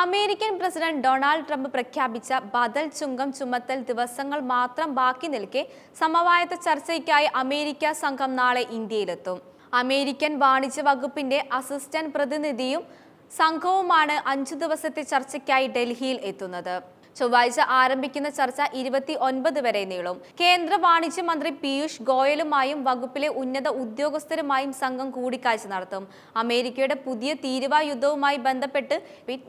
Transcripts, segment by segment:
American president Donald Trump പ്രഖ്യാപിച്ച ബദൽ ചുങ്കം ചുമത്തൽ ദിവസങ്ങൾ മാത്രം ബാക്കി നിൽക്കെ സമവായത്ത ചർച്ചയ്ക്കായി അമേരിക്ക സംഘം നാളെ ഇന്ത്യയിലെത്തും. അമേരിക്കൻ വാണിജ്യ വകുപ്പിന്റെ അസിസ്റ്റന്റ് പ്രതിനിധിയും സംഘവുമാണ് അഞ്ചു ദിവസത്തെ ചർച്ചയ്ക്കായി ഡൽഹിയിൽ എത്തുന്നത്. ചൊവ്വാഴ്ച ആരംഭിക്കുന്ന ചർച്ച ഇരുപത്തി ഒൻപത് വരെ നീളും. കേന്ദ്ര വാണിജ്യ മന്ത്രി പീയൂഷ് ഗോയലുമായും വകുപ്പിലെ ഉന്നത ഉദ്യോഗസ്ഥരുമായും സംഘം കൂടിക്കാഴ്ച നടത്തും. അമേരിക്കയുടെ പുതിയ തീരുവ യുദ്ധവുമായി ബന്ധപ്പെട്ട്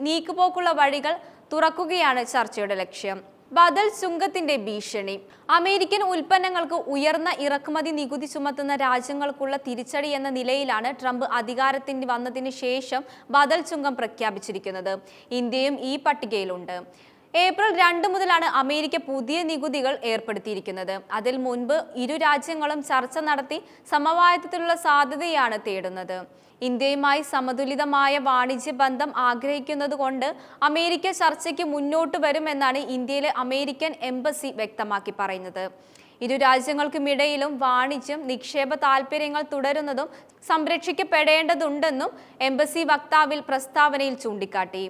നീക്കുപോക്കുള്ള വഴികൾ തുറക്കുകയാണ് ചർച്ചയുടെ ലക്ഷ്യം. ബദൽ ചുങ്കത്തിന്റെ ഭീഷണി. അമേരിക്കൻ ഉൽപ്പന്നങ്ങൾക്ക് ഉയർന്ന ഇറക്കുമതി നികുതി ചുമത്തുന്ന രാജ്യങ്ങൾക്കുള്ള തിരിച്ചടി എന്ന നിലയിലാണ് ട്രംപ് അധികാരത്തിന് വന്നതിന് ശേഷം ബദൽ ചുങ്കം പ്രഖ്യാപിച്ചിരിക്കുന്നത്. ഇന്ത്യയും ഈ പട്ടികയിലുണ്ട്. ഏപ്രിൽ രണ്ട് മുതലാണ് അമേരിക്ക പുതിയ നികുതികൾ ഏർപ്പെടുത്തിയിരിക്കുന്നത്. അതിൽ മുൻപ് ഇരു രാജ്യങ്ങളും ചർച്ച നടത്തി സമവായത്തിലുള്ള സാധ്യതയാണ് തേടുന്നത്. ഇന്ത്യയുമായി സമതുലിതമായ വാണിജ്യ ബന്ധം ആഗ്രഹിക്കുന്നത് കൊണ്ട് അമേരിക്ക ചർച്ചയ്ക്ക് മുന്നോട്ട് വരുമെന്നാണ് ഇന്ത്യയിലെ അമേരിക്കൻ എംബസി വ്യക്തമാക്കി പറയുന്നത്. ഇരു രാജ്യങ്ങൾക്കുമിടയിലും വാണിജ്യം നിക്ഷേപ താൽപ്പര്യങ്ങൾ തുടരുന്നതും സംരക്ഷിക്കപ്പെടേണ്ടതുണ്ടെന്നും എംബസി വക്താവിൽ പ്രസ്താവനയിൽ ചൂണ്ടിക്കാട്ടി.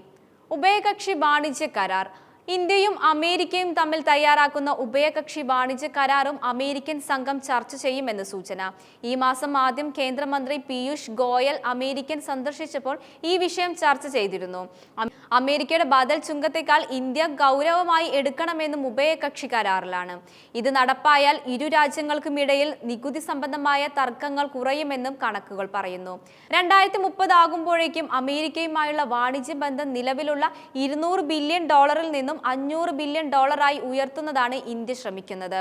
ഉഭയകക്ഷി വാണിജ്യ കരാർ ഇന്ത്യയും അമേരിക്കയും തമ്മിൽ തയ്യാറാക്കുന്ന ഉഭയകക്ഷി വാണിജ്യ കരാറും അമേരിക്കൻ സംഘം ചർച്ച ചെയ്യുമെന്ന് സൂചന. ഈ മാസം ആദ്യം കേന്ദ്രമന്ത്രി പീയൂഷ് ഗോയൽ അമേരിക്കൻ സന്ദർശിച്ചപ്പോൾ ഈ വിഷയം ചർച്ച ചെയ്തിരുന്നു. അമേരിക്കയുടെ ബദൽ ചുങ്കത്തെക്കാൾ ഇന്ത്യ ഗൗരവമായി എടുക്കണമെന്നും ഉഭയകക്ഷി കരാറിലാണ്. ഇത് നടപ്പായാൽ ഇരു രാജ്യങ്ങൾക്കുമിടയിൽ നികുതി സംബന്ധമായ തർക്കങ്ങൾ കുറയുമെന്നും കണക്കുകൾ പറയുന്നു. രണ്ടായിരത്തി മുപ്പത് ആകുമ്പോഴേക്കും അമേരിക്കയുമായുള്ള വാണിജ്യ ബന്ധം നിലവിലുള്ള ഇരുന്നൂറ് ബില്യൺ ഡോളറിൽ നിന്നും അഞ്ഞൂറ് ബില്യൺ ഡോളറായി ഉയർത്തുന്നതാണ് ഇന്ത്യ ശ്രമിക്കുന്നത്.